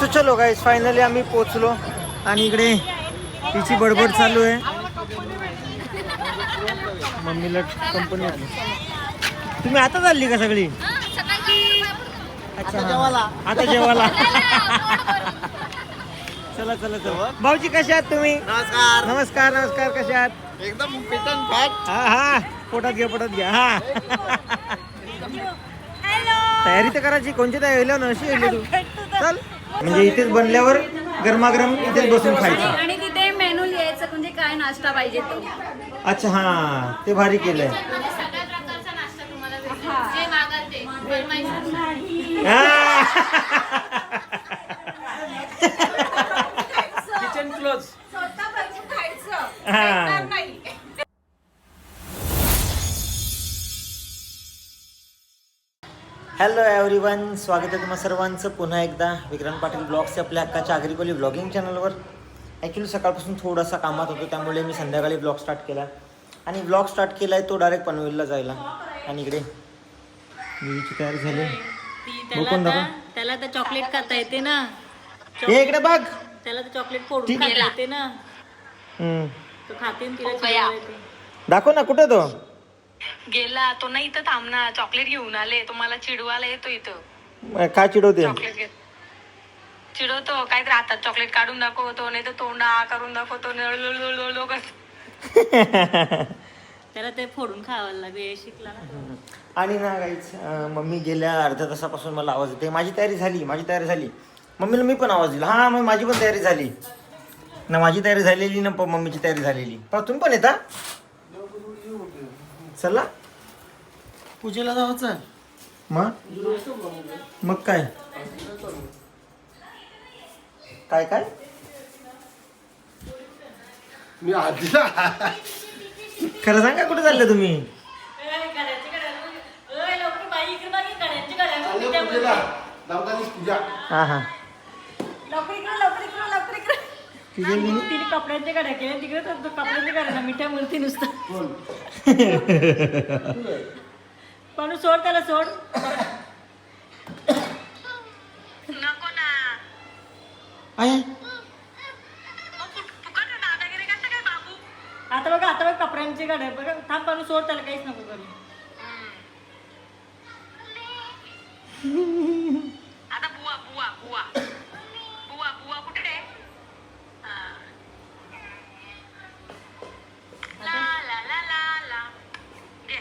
So चलो guys finally आम्ही पोचलो आणि इकडे तिची बडबड चालू आहे. मम्मीला कंपनी आली. तुम्ही आता चालली का सगळी? अच्छा हा. आता जेवाला चला चला चला. भाऊजी कशा आहात तुम्ही? नमस्कार. नमस्कार नमस्कार कशा आहात? एकदम फॅट हा हा. पोटात घ्या पोटात घ्या. हा. तयारी तर करायची. कोणची तयारी? ना अशी येईल तू. चल. म्हणजे इथेच बनल्यावर गरमागरम इथेच बसून खायचं. आणि तिथे मेनू लिहायचं म्हणजे काय नाश्ता पाहिजे तो. अच्छा हा ते भारी केलंय. म्हणजे सगळ्या प्रकारचा नाश्ता तुम्हाला भेटेल. जे मागाल ते. फरमाईश हा. किचन क्लोज हा. हॅलो एव्हरीवन स्वागत आहे तुम्हा सर्वांचं. पुन्हा एकदा विक्रांत पाटील ब्लॉग्सच्या आपल्या हक्काच्या आगरीकोली ब्लॉगिंग चॅनलवर ॲक्च्युली सकाळपासून थोडासा कामात होतो त्यामुळे मी संध्याकाळी ब्लॉग स्टार्ट केला. आणि ब्लॉग स्टार्ट केला आहे तो डायरेक्ट पनवेलला जायला. आणि इकडे मुलीची तयारी झाली. त्याला दाखव? तर चॉकलेट खाता येते ना. हे इकडे बघ. त्याला तर चॉकलेट फोडून ठीक खाता येते ना. तो खाते येते. दाखव ना कुठे तो? गेला तो नाही इथं थांबणार. चॉकलेट घेऊन आले तो मला चिडवायला येतो इथं. काय चिडवते? चॉकलेट घेत चिडवतो काहीतरी हातात चॉकलेट काढून दाखवतो नाही तर तोंड आ करून दाखवतो लो करतो. त्याला ते फोडून खावायला लागेल शिकला ना आणि ना काहीच मम्मी गेल्या अर्ध्या तासापासून मला आवाज येते माझी तयारी झाली माझी तयारी झाली. मम्मीला मी पण आवाज दिला. हां मग माझी पण तयारी झाली. ना माझी तयारी झालेली ना प- मम्मीची तयारी झालेली. पण तुम्ही पण येता? चला. पूजेला जायचं मग? मग काय? काय काय? मी आधीला. खरं सांगा कुठे चालले तुम्ही? हां हां लवकर इकडे लवकर इकडे लवकर इकडे तिथे मी तिने कपड्यांचे गाड्या केल्या तिकडे तर कपड्यांचे गाड्या ना मिठ्या मूर्ती नुसतं. पण सोड त्याला सोड. नको ना. आहे मग फुक- फुकट आहे दादागिरी कसं काय बाबू? आता बघा आता बघा कपड्यांची गाड्या बघा थांब पण सोड त्याला काहीच नको करू आता बुवा बुवा बुवा बुवा बुवा कुठे आहे? हा. ला ला ला ला ला घे.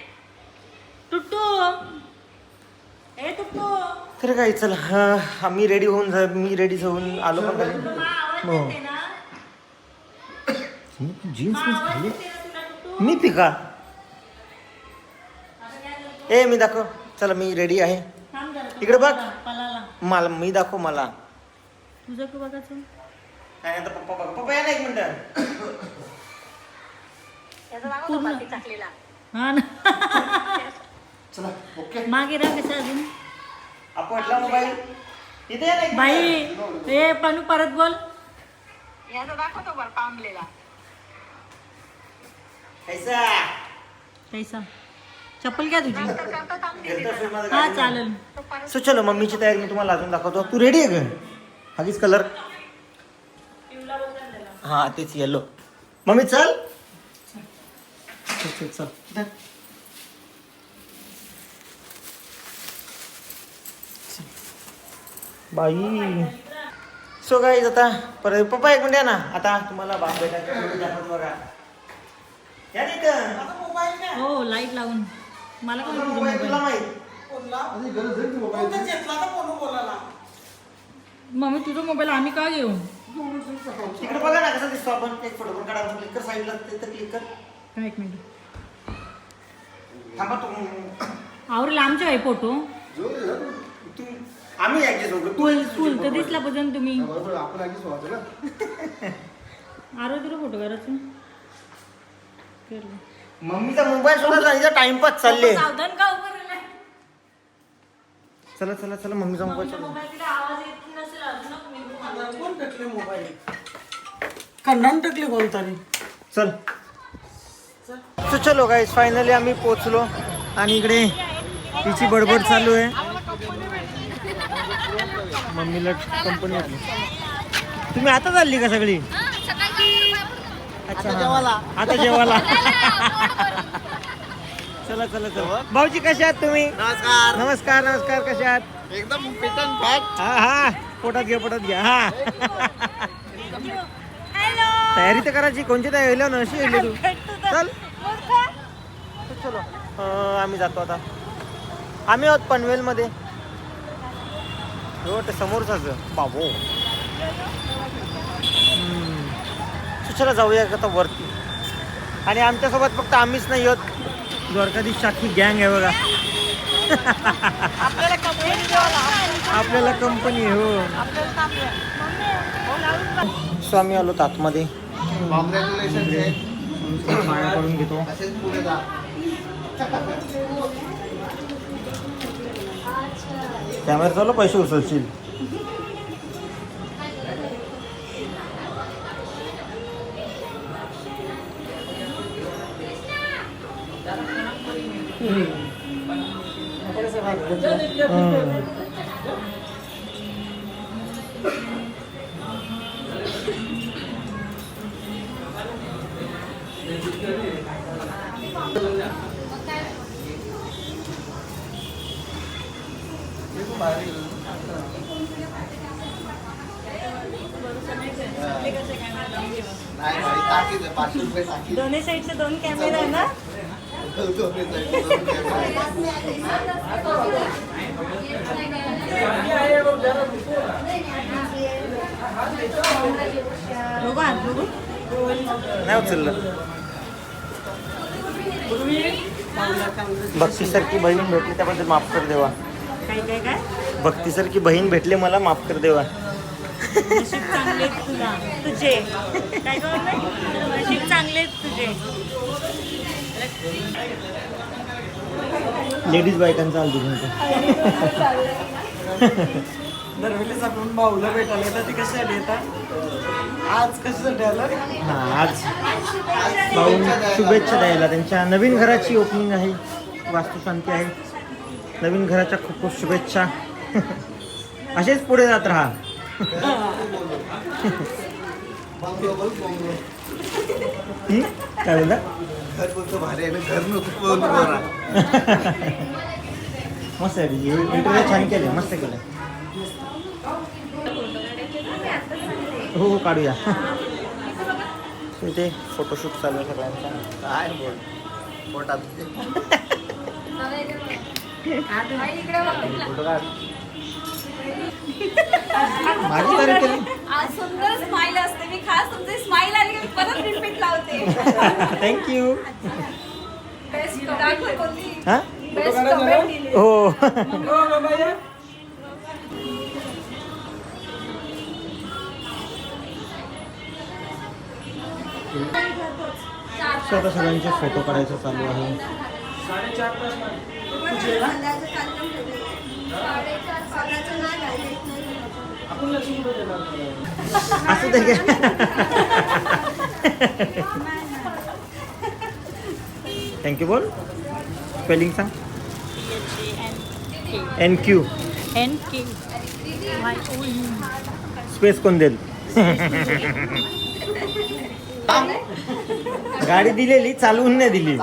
टुट्टू ए टुट्टू तर काय चल हा आम्ही रेडी होऊन जा मी रेडी होऊन आलो पण. हो. जीन्स घाली मी पिका? ए मी दाखव. चला मी रेडी आहे. इकडे बघ. मला मी दाखव मला. तुझं का बघायचं काय आता पप्पा बघ. पप्पा या ना एक मिनिट. हा ना. चला ओके. मागे राहा कसं अजून? मोबाईल. इथे या ना पनू परत बोल. याचा दाखवतो बरं पांबलेला कैसा कैसा चप्पल घ्या तुझी. घरचा हा चालेल. सो चलो मम्मीची तयारी मी तुम्हाला अजून दाखवतो. तू रेडी आहे का? हागीच कलर हा तेच येलो मम्मी चल. चल चल चल. बाई. सो गाईज आता परत पप्पा एक मिनिट या ना. आता तुम्हाला बाप दाखवतो बघा. हो लाइट लावून. मला काय तुला माहीत. मम्मी तुझा मोबाईल आम्ही का घेऊ? तिकडे बघा ना कसा दिसतो आपण. एक फोटो पण काढा क्लिक कर साईडला तिथं क्लिक कर. काय एक मिनिट. थांबा तू. आवरेल आमच्या आहे फोटो तू आम्ही ऍडजस्ट होतो तू तर दिसला पाहिजे तुम्ही. बरोबर. आपण आधीच व्हायचं ना आरो तुला फोटो करायचं केलं. मम्मीचा मोबाईल सोडा हिचा टाइमपास चालले सावधान का उभं राहिलाय? चला चला चला मम्मीचा मोबाईल चालू मोबाईलकडे आवाज येत नसेल अजून. ना, मी तुम्हाला- कोण टाकले मोबाईल? टाकले कोणतरी चल. चलो. गाईज फायनली आम्ही पोचलो. आणि इकडे तिची बडबड चालू आहे. मम्मीला कंपनी वाटली तुम्ही आता चालली का सगळी? हा, सकाळी अच्छा हा. आता जेवायला. चला चला चला भाऊजी कशा आहात तुम्ही? नमस्कार. नमस्कार नमस्कार कशा आहात? एकदम फिट अँड फॅट हा हा. पोटात घ्या पोटात घ्या. हा. तयारी तर करायची. कोणची तयारी? ना अशी येईल तू. चल चलो. अं, आम्ही जातो आता. आम्ही आहोत पनवेलमध्ये. ते समोरचाच बाबो. हम्म. चला जाऊया का आता वरती? आणि आमच्यासोबत फक्त आम्हीच नाही आहोत. द्वारकाधीश शाखी गँग आहे बघा. आपल्याला कंपनी हो. स्वामी आलो आतमध्ये. कॉंग्रॅच्युलेशन पाया करून घेतो. असेच पुढे जा. कॅमेरा चालू पैसे उचलशील हम्म. दोन्ही साईडचे दोन कॅमेरा आहे ना. बघू आत बघू. नाही उचललं. भक्तीसारखी बहीण भेटली त्याबद्दल माफ कर देवा. काय काय काय? भक्तीसारखी बहीण भेटले मला माफ कर देवा. नशीब चांगले आहेत तुला. तुझे. काय? नशीब चांगले आहेत तुझे. लेडीज बायकांचा आलती तुमचं दरवेळेस आपण भाऊला भेटायला येतात ते कशासाठी येतात आज कशासाठी आलं? हा आज. भाऊ शुभेच्छा द्यायला. त्यांच्या नवीन घराची ओपनिंग आहे. वास्तुशांती आहे. नवीन घराच्या खूप खूप शुभेच्छा. असेच पुढे जात राहा. काय बोलता घर बोलतो भारी आहे ना घर नको मस्त आहे इंटरव्ह्यू छान केले मस्त केलं हो हो काढूया. इथे फोटोशूट चालू आहे सगळ्यांचा. काय बोल? पोटात. फोटो काढ. माझी तारीख केली? आज सुंदर स्माइल असते. मी खास तुमचे स्माइल आली की मी परत रिपीट लावते. थँक्यू बेस्ट कोणती? हां? बेस्ट कमेंट दिली हो. स्वतः सगळ्यांचे फोटो काढायचं चालू आहे. असं ते काय थँक्यू बोल. स्पेलिंग सांग. N Q N K space कोण देईल? गाडी दिलेली चालवून नाही दिली.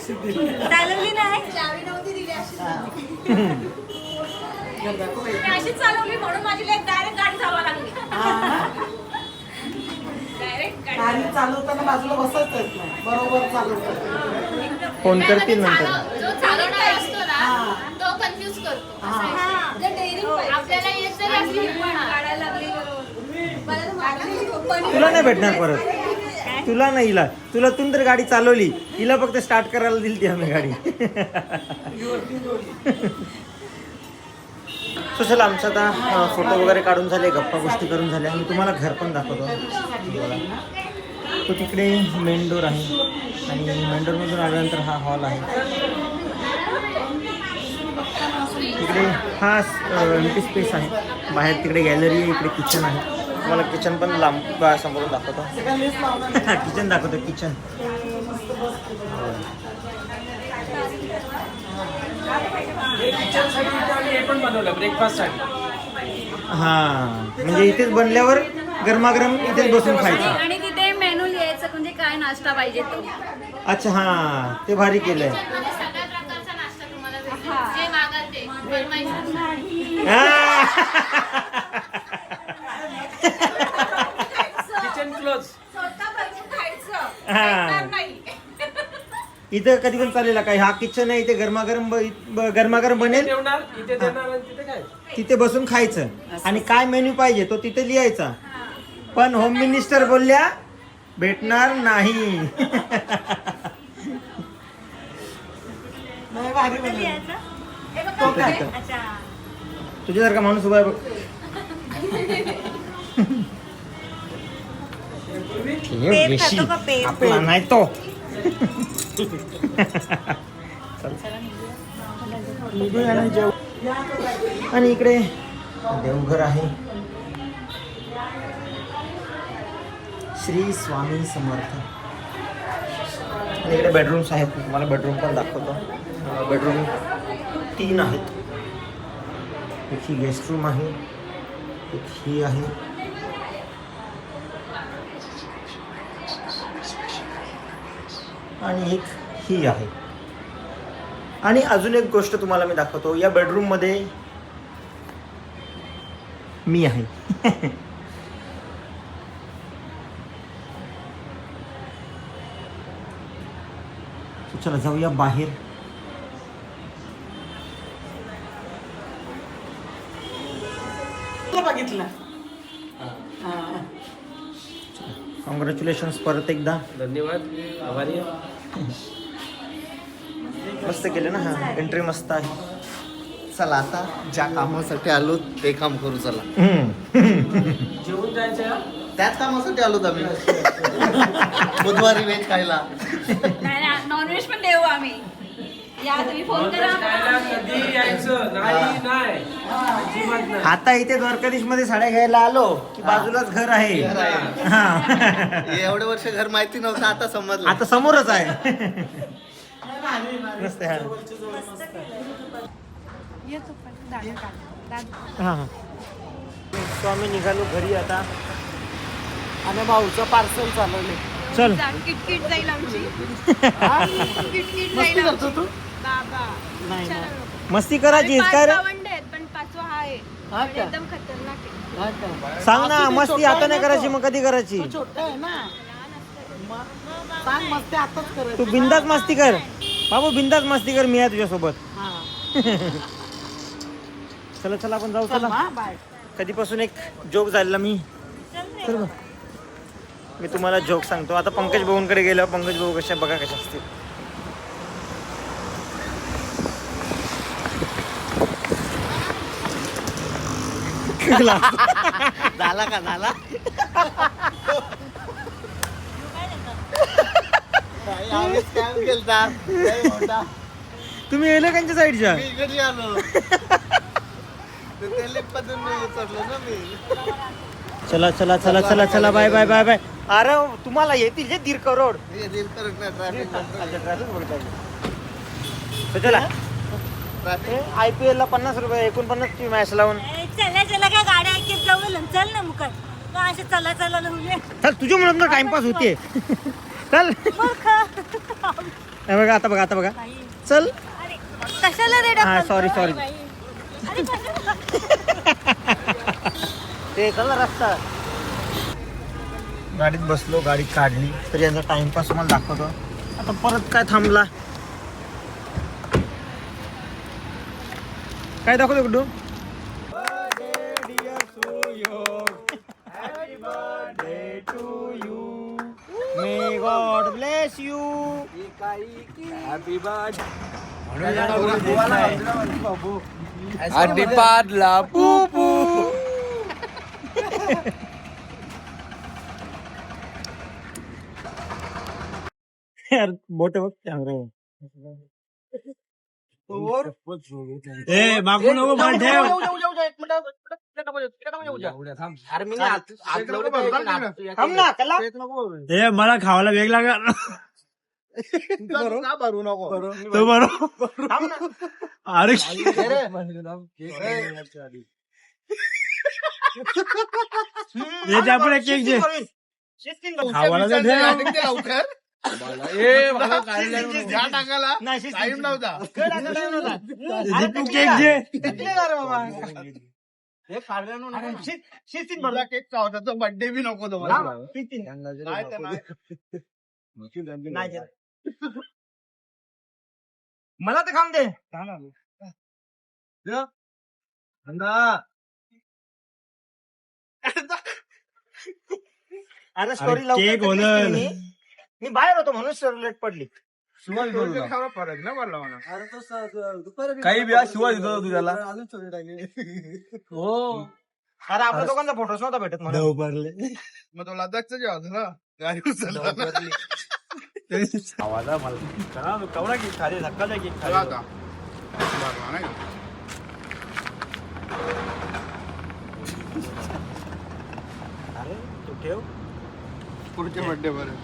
चालवली नाही? चावी नव्हती दिली अशी मी अशीच चालवली म्हणून माझी लेक डायरेक्ट गाडी चालवा लागली. डायरेक्ट गाडी. गाडी चालवताना बाजूला बसत नाही. बरोबर फोन करतील नंतर. चालव- जो चालवणार असतो ना तो कन्फ्युज करतो. असं आहे. जे डेअरिंग आपल्याला येत जरी असली तरी पण काढायला लागली. मला तर मागायला पनीर तुला नाही भेटणार परत. तुला नाही हिला तुला तून तर गाडी चालवली. हिला फक्त स्टार्ट करायला दिली ती आम्ही गाडी. so चला आमचं आता फोटो वगैरे काढून झाले गप्पा गोष्टी करून झाल्या मी तुम्हाला घर पण दाखवतो. तो तिकडे मेन डोर आहे. आणि मेन डोरमधून आल्यानंतर हा हॉल आहे. तिकडे हा एम्प्टी स्पेस आहे. बाहेर तिकडे गॅलरी आहे इकडे किचन आहे. तुम्हाला किचन पण लांब समोरून दाखवतो? किचन दाखवतो किचन हे हे हा म्हणजे इथेच बनल्यावर गरमागरम इथेच बसून खायचं. आणि तिथे मेनू लिहायचं म्हणजे काय नाश्ता पाहिजे तो? अच्छा हा ते भारी केलंय. म्हणजे सगळ्या प्रकारचा नाश्ता तुम्हाला भेटेल. जे मागाल ते. फरमाईश हा. किचन क्लोज स्वतः बनवून खायचं. हा. भेटणार नाही. इथं कधी पण चालेल काय? हा किचन आहे इथे गरमागरम ब- ब- गरमागरम बनेल. ठेवणार इथे देणार आणि तिथे काय? तिथे बसून खायचं. आणि काय मेन्यू पाहिजे तो तिथे लिहायचा. पण होम मिनिस्टर बोलल्या भेटणार नाही. नाही भारी बनवलं. लिहायचं? तो काय अच्छा. तुझ्यासारखा माणूस उभा आहे बघ. ठेव पेप. खातो का पेप? आपला नाही तो निघूया जेव आणि इकडे देवघर आहे श्री स्वामी समर्थ आणि इकडे बेडरूम्स आहेत मी तुम्हाला बेडरूम पण दाखवतो बेडरूम तीन आहेत एक ही गेस्ट रूम आहे एक ही आहे आणि एक ही आहे. आणि अजून एक गोष्ट तुम्हाला मी दाखवतो. या बेडरूममध्ये मी आहे. चला जाऊया बाहेर. तुला बघितलं. हा. कॉंग्रॅच्युलेशन्स परत एकदा. धन्यवाद. आभारी आहे. मस्त केलं ना हा. एंट्री मस्त आहे. चला आता. ज्या कामासाठी आलो ते काम करू चला. जेवून जायचं त्याच कामासाठी आलो आम्ही. बुधवारी वेज खायला. नाही नॉनव्हेज पण देऊ आम्ही. या तुम्ही फोन करा. खायला कधी यायचं? नाही नाही. अजिबात नाही. आता इथे द्वारकाधीशमध्ये साड्या घ्यायला आलो की बाजूलाच घर आहे. घर आहे. हा. एवढे वर्ष घर माहिती नव्हतं आता समजलं. आता समोरच आहे. मस्त. हा हा. स्वामी निघालो घरी आता. आणि भाऊचं पार्सल चालवले चल. किटकिट जाईल आमची. किटकिट मस्ती करतो तू? बाबा. नाही. मस्ती करायची काय रे? पण पाचवा हा आहे. हा का? एकदम खतरनाक आहे हा का? सांग ना असू दे, मस्ती छोटा आता आहे नाही ना करायची तो. मग कधी करायची? तो छोटा आहे ना. मग सांग मस्ती आताच तू करायची बिंदास मस्ती कर. बाबू बिंदास मस्ती कर मी आहे तुझ्यासोबत. हा. चला चला आपण जाऊ चल चला. हा, बाय. कधीपासून एक जोक झालेला मी. मी तुम्हाला जोक सांगतो. आता पंकज भाऊंकडे गेलो पंकज भाऊ कशा बघा कशा असतील. झाला का झाला. तुम्ही येले त्यांच्या साईडच्या? चला चला चला चला चला बाय बाय बाय बाय. अरे तुम्हाला येतील जे दीड करोड. हे चला. आय पी एलला पन्नास रुपये एकोणपन्नास मॅच लावून. चला चला काय गाड्या ऐकत जाऊ ना चल ना मुकट का असे चला चला चल तुझ्या मुळे टाइमपास होते चल. मूर्ख. हे बघा आता बघा आता बघा. बाई, चल. अरे कशाला रे हा, ढकलतो? sorry? ते चला रस्ता. गाडीत बसलो गाडी काढली. तर यांचा टाइमपास तुम्हाला दाखवतो. आता परत काय थांबला? काय दाखवतो कुठू? अड्डीपाडला पू यार बोट बघ कॅमेरा ए मागू नको ठेव थांब ना कला ए मला खावायला वेग लागला का भरू नको तो बरोबर थांब ना. अरे हे ते एक जे शिस्तीन. खावाला तर ए, टाकाला नाही, शिस्तीन. टाइम नव्हता काय नाही अरे तू केक? जे रे बाबा? अरे शिस्त- शिस्तीन भरू. तुझा केक होता तो बर्थडे बी नको हा, तुम्हाला शिस्तीन. काय ते नाही. नाही देत. मला तर खाम दे. अरे स्टोरी अरे, केक होणार. मी बाहेर होतो म्हणून स्टोरी लेट पडली. दोनशे खावा फरक ना पडला मला. काही बी आज शिवाय देतो तुझ्याला. हो. अरे आपल्या दोघांचा फोटोच नव्हता भेटत मला. मग तो लदाखचं जे होतं ना गाडी उचलला. आवाजा मला। चला, कवडा केक खाली धक्का द्या केक चला खाली आता बरं, नाही का? अरे तू ठेव पुढच्या बर्थडे बरं